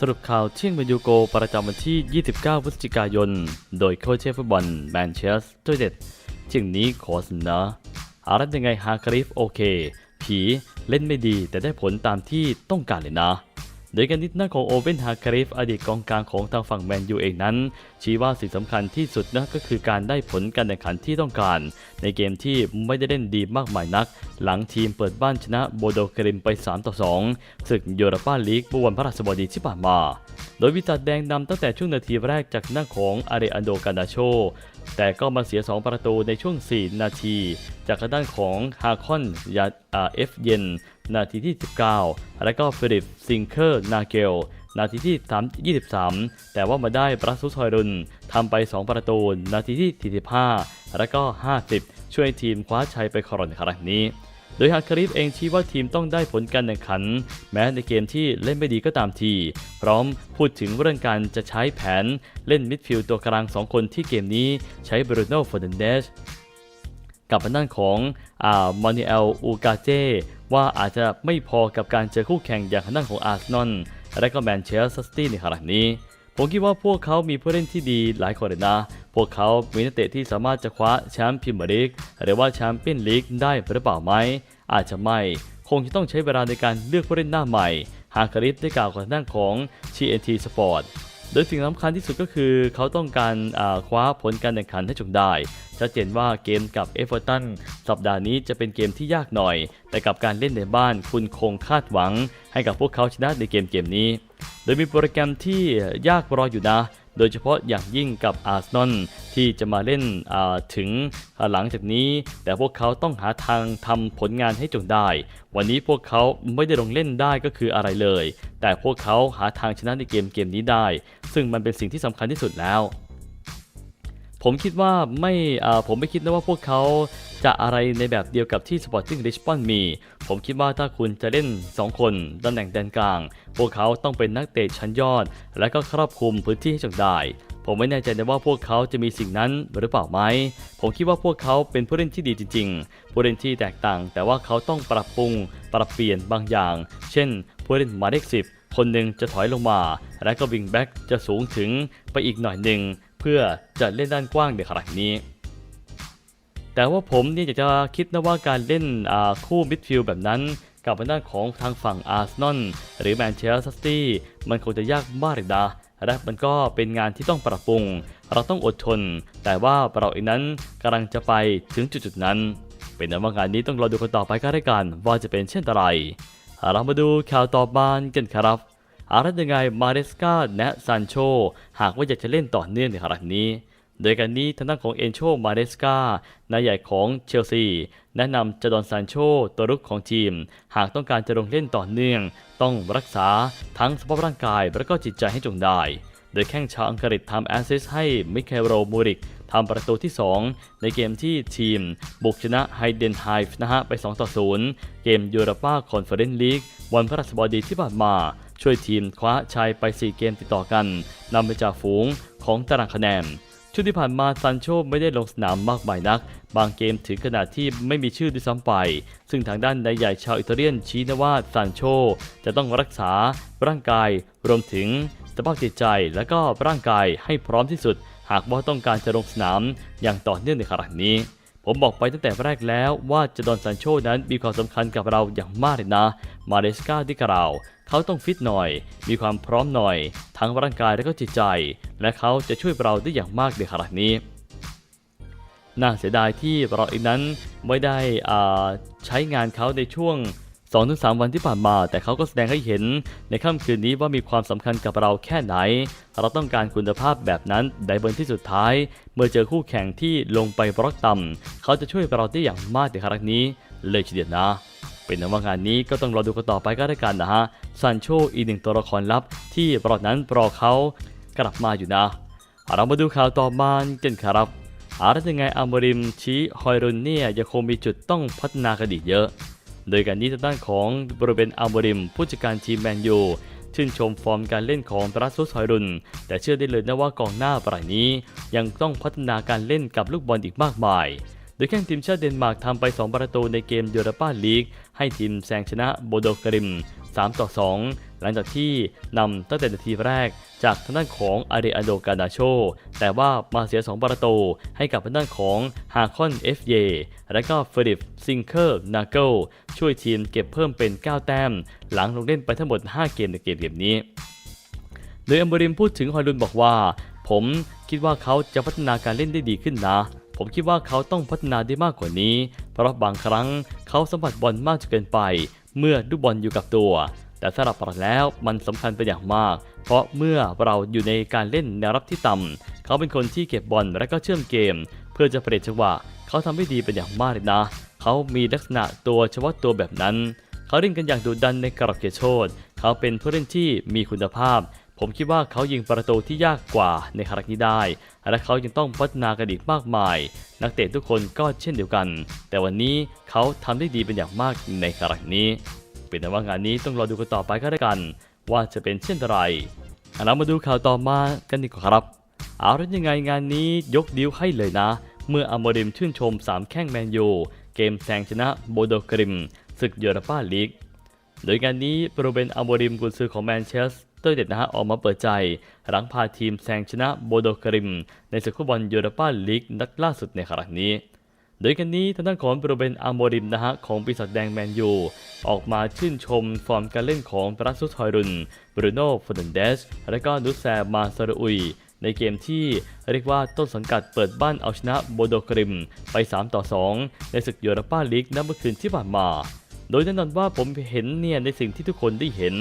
สรุปข่าวเที่ยงเมยูโกประจำวันที่ 29 พฤศจิกายน โดยโค้ชเชฟฟุตบอลแมนเชสเตอร์เด็ดเที่ยงนี้ขอเสนออะไรยังไงฮาคริฟโอเค ผีเล่นไม่ดีแต่ได้ผลตามที่ต้องการเลยนะ โดยการนิดหน้าของโอเวนฮาคริฟอดีตกองกลางของทางฝั่งแมนยูเองนั้น ชี้ว่าสิ่งสำคัญที่สุดนะก็คือการได้ผลการแข่งขันที่ต้องการ ในเกมที่ไม่ได้เล่นดีมากมายนัก หลังทีมเปิดบ้านชนะโบโดกริมไป 3 ต่อ 2 ศึกยูโรปาลีกเมื่อวันพฤหัสบดีที่ผ่านมา โดยวิจัดแดงนำตั้งแต่ช่วงนาทีแรกจากหน้าของอาเรอันโดกานาโช แต่ก็มาเสีย 2 ประตูในช่วง 4 นาที จากทางด้านของฮาคอนยาเอฟเยนนาทีที่ 19 และก็ฟิลิปซิงเคอร์นาเกล นาทีที่ 3 23 แต่ว่ามาได้บรัสซุทอยรุนทำไป 2 ประตู นาทีที่ 45 และก็ 50 ช่วยทีมคว้าชัยไปครองในครั้งนี้ โดยฮาคาริฟเองชี้ว่าทีมต้องได้ผลการแข่งขัน แม้ในเกมที่เล่นไม่ดีก็ตามที พร้อมพูดถึงเรื่องการจะใช้แผนเล่นมิดฟิลด์ตัวกลาง 2 คนที่เกมนี้ใช้บรูโน่ฟอร์นันเดสกับทาด้านของอามอนิเอลอูกาเจว่าอาจจะไม่พอกับการเจอคู่แข่งอย่างทางด้านของอาร์เซนอลและก็แมนเชสเตอร์ซิตี้ในขณะนี้ ผมคิดว่าพวกเขามีผู้เล่นที่ดีหลายคนเลยนะ พวกเขามีนักเตะที่สามารถจะคว้าแชมป์พรีเมียร์ลีกหรือว่าแชมเปี้ยนลีกได้หรือเปล่าไหม อาจจะไม่ คงจะต้องใช้เวลาในการเลือกผู้เล่นหน้าใหม่ฮางคาริสได้กล่าวกับทางด้านของ TNT Sport โดยสิ่งสำคัญที่สุดก็คือเขาต้องการคว้าผลการแข่งขันให้จงได้ ชัดเจนว่าเกมกับเอเวอร์ตันสัปดาห์นี้จะเป็นเกมที่ยากหน่อย แต่กับการเล่นในบ้านคุณคงคาดหวัง ให้กับพวกเขาชนะในเกมเกมนี้ โดยมีโปรแกรมที่ยากรออยู่นะ โดยเฉพาะอย่างยิ่งกับอาร์เซนอลที่จะมาเล่นถึงหลังจากนี้ แต่พวกเขาต้องหาทางทำผลงานให้จงได้ วันนี้พวกเขาไม่ได้ลงเล่นได้ก็คืออะไรเลย แต่พวกเขาหาทางชนะในเกมเกมนี้ได้ ซึ่งมันเป็นสิ่งที่สำคัญที่สุดแล้วผมคิดว่าไม่ผมไม่คิดนะว่าพวกเขา จะอะไรในแบบเดียวกับที่ Sporting Lisbon มี ผมคิดว่าถ้าคุณจะเล่น 2 คนตำแหน่งแดนกลาง พวกเขาต้องเป็นนักเตะชั้นยอด และก็ครอบคลุมพื้นที่ให้จงได้ ผมไม่แน่ใจนะว่าพวกเขาจะมีสิ่งนั้นหรือเปล่าไหม ผมคิดว่าพวกเขาเป็นผู้เล่นที่ดีจริง ๆ ผู้เล่นที่แตกต่าง แต่ว่าเขาต้องปรับปรุง ปรับเปลี่ยนบางอย่าง เช่น ผู้เล่นหมายเลขสิบคนหนึ่งจะถอยลงมา และก็วิงแบ็กจะสูงถึงไปอีกหน่อยหนึ่งเพื่อจะเล่นด้านกว้างในขณะนี้ แต่ว่าผมเนี่ยอยากจะคิดนะว่าการเล่นคู่มิดฟิลด์แบบนั้น กับทางด้านของทางฝั่งอาร์เซนอลหรือแมนเชสเตอร์ซิตี้มันคงจะยากมากเลยนะและมันก็เป็นงานที่ต้องปรับปรุง เราต้องอดทน แต่ว่าเราเองนั้นกำลังจะไปถึงจุดๆนั้น เป็นนั้นว่างานนี้ต้องรอดูกันต่อไปก็ได้กันว่าจะเป็นเช่นไรเรามาดูข่าวต่อมากันครับอะไรยังไงมาเรสกาและซานโชหากว่าอยากจะเล่นต่อเนื่องในครั้งนี้ โดยการนี้ทางด้านของเอนโชมาเรสกานายใหญ่ของเชลซี แนะนำจดอนซานโชตัวรุกของทีม หากต้องการจะลงเล่นต่อเนื่อง ต้องรักษาทั้งสภาพร่างกาย และก็จิตใจให้จงได้ โดยแข้งชาวอังกฤษทำแอสซิสให้มิเคลโรมูริกทำประตูที่ 2 ในเกมที่ทีม บุกชนะไฮเดนไฮฟ์นะฮะไป 2 ต่อ 0 เกมยูโรปาคอนเฟอเรนซ์ลีกวันพฤหัสบดีที่ผ่านมาช่วยทีมคว้าชัยไป 4 เกมติดต่อกันนำไปจากฝูงของตารางคะแนน ช่วงที่ผ่านมาซันโชไม่ได้ลงสนามมากมายนัก บางเกมถึงขนาดที่ไม่มีชื่อด้วยซ้ำไป ซึ่งทางด้านนายใหญ่ชาวอิตาเลียนชี้นะว่าซันโชจะต้องรักษาร่างกาย รวมถึงสภาพจิตใจและก็ร่างกายให้พร้อมที่สุด หากว่าต้องการจะลงสนามอย่างต่อเนื่องในครั้งนี้ ผมบอกไปตั้งแต่แรกแล้วว่าจะดอนซันโชนั้นมีความสำคัญกับเราอย่างมากเลยนะ มาเดสกาที่กล่าวเขาต้องฟิตหน่อย มีความพร้อมหน่อย ทั้งร่างกายและก็จิตใจ และเขาจะช่วยเราได้อย่างมากในขณะนี้ น่าเสียดายที่เราเองนั้นไม่ได้ใช้งานเขาในช่วง 2-3 วันที่ผ่านมา แต่เขาก็แสดงให้เห็นในค่ำคืนนี้ว่ามีความสำคัญกับเราแค่ไหน เราต้องการคุณภาพแบบนั้นในบนที่สุดท้าย เมื่อเจอคู่แข่งที่ลงไปบล็อกต่ำเขาจะช่วยเราได้อย่างมากในครั้งนี้ เลยทีเดียวนะเป็นนว่างานนี้ก็ต้องรอดูกันต่อไปก็ได้กันนะฮะซันโชอีกหนึ่งตัวละครลับ ที่เรานั้นรอเขากลับมาอยู่นะ เรามาดูข่าวต่อมากันครับอะไรยังไงอัมบริมชี้ฮอยรุนเนี่ยยังคงมีจุดต้องพัฒนากันอีกเยอะ โดยการนี้ทางด้านของบริเวณอัลบริม ผู้จัดการทีมแมนยูชื่นชมฟอร์มการเล่นของรัสซุสฮอยรุน แต่เชื่อได้เลยนะว่ากองหน้าปรายนี้ ยังต้องพัฒนาการเล่นกับลูกบอลอีกมากมาย โดยแข่งทีมชาติเดนมาร์กทำไป 2 ประตูในเกมยูโรปาลีก ให้ทีมแซงชนะโบโดกริม 3 ต่อ 2 หลังจากที่นำตั้งแต่นาทีแรกจากทางด้านของอาเดอันโดกานาโช แต่ว่ามาเสีย 2 ประตูให้กับทางด้านของฮาคอนเอฟเยและก็เฟริฟซิงเกอร์นาเกิลช่วยทีมเก็บเพิ่มเป็น 9 แต้ม หลังลงเล่นไปทั้งหมด 5 เกมในเกมเกมนี้ โดยอัมบริมพูดถึงฮอยลุนบอกว่า ผมคิดว่าเขาจะพัฒนาการเล่นได้ดีขึ้นนะ ผมคิดว่าเขาต้องพัฒนาได้มากกว่านี้ เพราะบางครั้งเขาสัมผัสบอลมากจนเกินไป เมื่อลูบอลอยู่กับตัว แต่สำหรับเราแล้วมันสำคัญเป็นอย่างมาก เพราะเมื่อเราอยู่ในการเล่นแนวรับที่ต่ำเขาเป็นคนที่เก็บบอลและก็เชื่อมเกม เพื่อจะเปลี่ยนจังหวะเขาทำได้ดีเป็นอย่างมากเลยนะ เขามีลักษณะตัวเฉพาะตัวแบบนั้น เขาเล่นกันอย่างดุดันในกรอบเขตโทษเขาเป็นผู้เล่นที่มีคุณภาพ ผมคิดว่าเขายิงประตูที่ยากกว่าในครั้งนี้ได้ และเขายังต้องพัฒนากันอีกมากมาย นักเตะทุกคนก็เช่นเดียวกัน แต่วันนี้เขาทำได้ดีเป็นอย่างมากในครั้งนี้ เป็นแต่ว่างานนี้ต้องรอดูกันต่อไปก็ได้วกัน ว่าจะเป็นเช่นไรเรามาดูข่าวต่อมากันดีกว่าครับ เอาแล้วยังไงงานนี้ยกดิ้วให้เลยนะ เมื่ออโมริมชื่นชม 3 แข้งแมนยูเกมแซงชนะโบโดกริมศึกยูโรปาลีก โดยงานนี้โรเบนอโมริมกุนซือของแมนเชสเตอร์เด็ดนะฮะออกมาเปิดใจ หลังพาทีมแซงชนะโบโดกริม ในศึกฟุตบอลยูโรปาลีกนัดล่าสุดในครั้งนี้ โดยกันนี้ทางด้านของโรเบนอัลโมริมนะฮะของปีศาจแดงแมนยูออกมาชื่นชมฟอร์มการเล่นของปรัสซุทอยรุนบรูโน่ฟอร์นันเดส และก็นุสแซมาซารุอุยในเกมที่เรียกว่าต้นสังกัดเปิดบ้านเอาชนะโบโดกริมไป 3 ต่อ 2 ในศึกยูโรปาลีกนัดเมื่อคืนที่ผ่านมา โดยแน่นอนว่าผมเห็นเนี่ยในสิ่งที่ทุกคนได้เห็น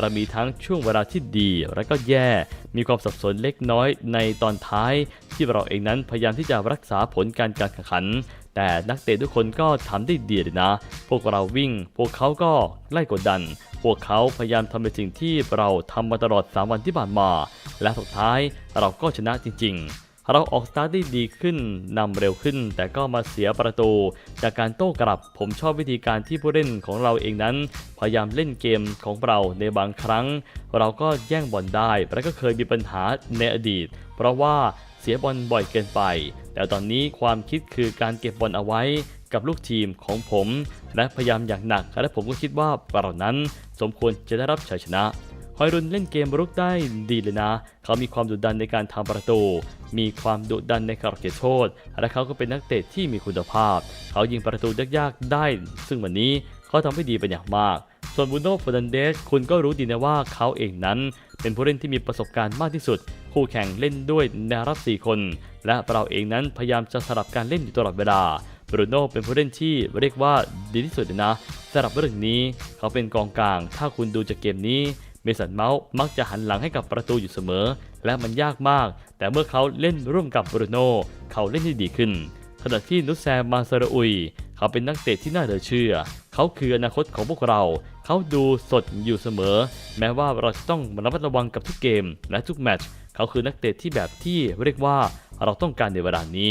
เรามีทั้งช่วงเวลาที่ดี และก็แย่ มีความสับสนเล็กน้อยในตอนท้าย ที่เราเองนั้นพยายามที่จะรักษาผลการการแข่งขัน แต่นักเตะทุกคนก็ทำได้ดีเลยนะ พวกเราวิ่ง พวกเขาก็ไล่กดดัน พวกเขาพยายามทำในสิ่งที่เราทำมาตลอด 3 วันที่ผ่านมา และสุดท้ายเราก็ชนะจริง ๆ เราออกสตาร์ทได้ดีขึ้นนำเร็วขึ้น แต่ก็มาเสียประตู จากการโต้กลับ ผมชอบวิธีการที่ผู้เล่นของเราเองนั้น พยายามเล่นเกมของเราในบางครั้ง เราก็แย่งบอลได้ และก็เคยมีปัญหาในอดีต เพราะว่าเสียบอลบ่อยเกินไป แต่ตอนนี้ความคิดคือการเก็บบอลเอาไว้กับลูกทีมของผม และพยายามอย่างหนัก และผมก็คิดว่าเรานั้น สมควรจะได้รับชัยชนะ ฮอยรุนเล่นเกมรุกได้ดีเลยนะ เขามีความดุดันในการทำประตู มีความดุดันในการอบเขตโทษ และเขาก็เป็นนักเตะที่มีคุณภาพ เขายิงประตูยากๆได้ ซึ่งวันนี้เขาทำให้ดีเป็นอย่างมาก ส่วนบูโน่ฟอร์นันเดสคุณก็รู้ดีนะว่าเขาเองนั้น เป็นผู้เล่นที่มีประสบการณ์มากที่สุด คู่แข่งเล่นด้วยแนวรับ4คน และเราเองนั้นพยายามจะสลับการเล่นอยู่ตลอดเวลาบรูโน่เป็นผู้เล่นที่เรียกว่าดีที่สุดเลยนะสำหรับเรื่องนี้ เขาเป็นกองกลาง ถ้าคุณดูจากเกมนี้ เมสันเมาส์มักจะหันหลังให้กับประตูอยู่เสมอ และมันยากมาก แต่เมื่อเขาเล่นร่วมกับบรูโน่เขาเล่นได้ดีขึ้น ขณะที่นุสแซมมาซาอุย เขาเป็นนักเตะที่น่าเหลือเชื่อ เขาคืออนาคตของพวกเรา เขาดูสดอยู่เสมอ แม้ว่าเราจะต้องระมัดระวังกับทุกเกม และทุกแมตช์เขาคือนักเตะที่แบบที่เรียกว่าเราต้องการในเวลานี้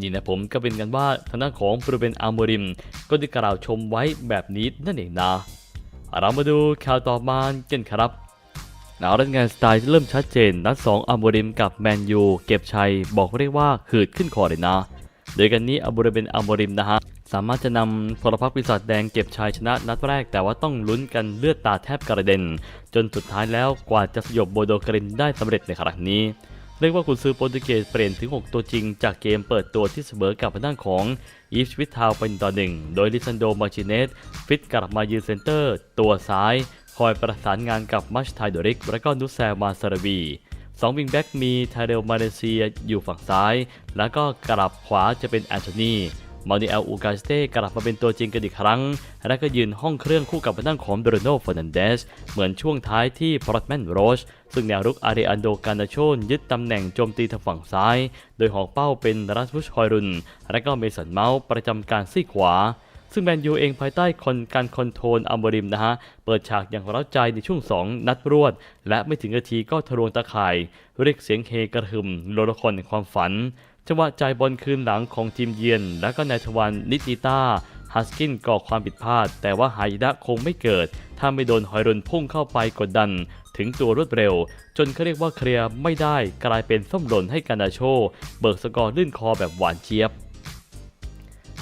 นี่นะผมก็เป็นกันว่าทางด้านของบรูเบนอาโมริม ก็ได้กล่าวชมไว้แบบนี้นั่นเองนะ เรามาดูข่าวต่อมากันครับเอาเรื่องงานสไตล์เริ่มชัดเจน นัด 2อัมบูริมกับแมนยูเก็บชัย บอกเรียกว่าหืดขึ้นคอเลยนะ โดยกันนี้อัมบูริมเป็นอัมบูริมนะฮะ สามารถจะนำพลพรรคปีศาจแดงเก็บชัยชนะนัดแรก แต่ว่าต้องลุ้นกันเลือดตาแทบกระเด็น จนสุดท้ายแล้วกว่าจะสยบโบโดกรินได้สำเร็จในครั้งนี้ เรียกว่ากุนซือโปรตุเกสเปลี่ยนถึง 6 ตัวจริง จากเกมเปิดตัวที่เสมอกับทางด้านของอีฟชวิตทาวเป็นต่อหนึ่งโดยลิซันโดมาร์ชิเนสฟิตกลับมายืนเซนเตอร์ ตัวซ้าย คอยประสานงานกับมัชไทโดริก และก็นุสแซมาซาราบีสองวิงแบ็กมีทาเรลมาเลเซียอยู่ฝั่งซ้าย แล้วก็กลับขวาจะเป็นแอนโทนี มานิเอลอูกาสเต้กลับมาเป็นตัวจริงกันอีกครั้ง และก็ยืนห้องเครื่องคู่กับทางของเบรโนฟอร์นันเดสเหมือนช่วงท้ายที่พรอตแมนโรชซึ่งแนวรุกอาเรอันโดกานาโชนยึดตำแหน่งโจมตีทางฝั่งซ้าย โดยหอกเป้าเป็นรัสมุชฮอยรุน และก็เมสันเมาส์ประจำการซีกขวาซึ่งแมนยูเองภายใต้คนการคอนโทรลอัมบริมนะฮะ เปิดฉากอย่างร้าใจในช่วง 2 นัดรวด และไม่ถึงนาทีก็ทะลวงตะข่าย เรียกเสียงเฮกระหึ่มโลละครแห่งความฝัน จังหวะจ่ายบอลคืนหลังของทีมเยือนและก็นายทวันนิติต้าฮัสกินก่อความผิดพลาด แต่ว่าหายนะคงไม่เกิด ถ้าไม่โดนหอยรุนพุ่งเข้าไปกดดัน ถึงตัวรวดเร็ว จนเขาเรียกว่าเคลียร์ไม่ได้กลายเป็นส้มหล่นให้กานาโช เบิกสกอร์ลื่นคอแบบหวานเจี๊ยบ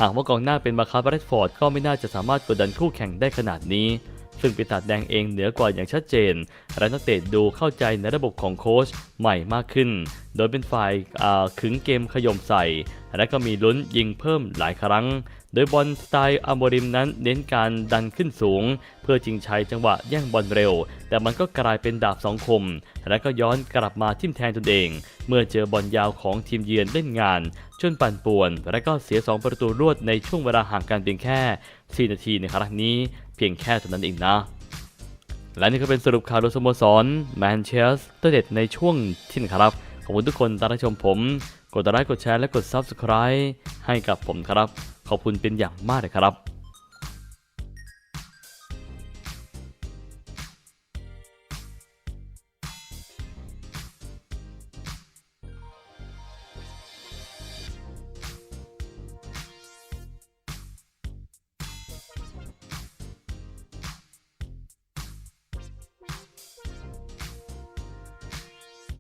หากว่ากองหน้าเป็นมาคาร์แรดฟอร์ดก็ไม่น่าจะสามารถกดดันคู่แข่งได้ขนาดนี้ ซึ่งปีศาจแดงเองเหนือกว่าอย่างชัดเจน และนักเตะดูเข้าใจในระบบของโค้ชใหม่มากขึ้น โดยเป็นฝ่ายขึงเกมขย่มใส่ และก็มีลุ้นยิงเพิ่มหลายครั้ง โดยบอลสไตล์อัมบริมนั้นเน้นการดันขึ้นสูง เพื่อชิงชัยจังหวะแย่งบอลเร็ว แต่มันก็กลายเป็นดาบสองคม และก็ย้อนกลับมาทิ่มแทงตนเอง เมื่อเจอบอลยาวของทีมเยือนเล่นงานจนปั่นป่วน และก็เสีย 2 ประตูรวดในช่วงเวลาห่างกันเพียงแค่ 4 นาทีในครั้งนี้ เพียงแค่เท่านั้นเองนะ และนี่ก็เป็นสรุปข่าวโดยสโมสรแมนเชสเตอร์เด็ดในช่วงที่นึ่งครับ ขอบคุณทุกคนที่รับชมผม กดไลค์กดแชร์และกด Subscribe ให้กับผมครับ ขอบคุณเป็นอย่างมากเลยครับ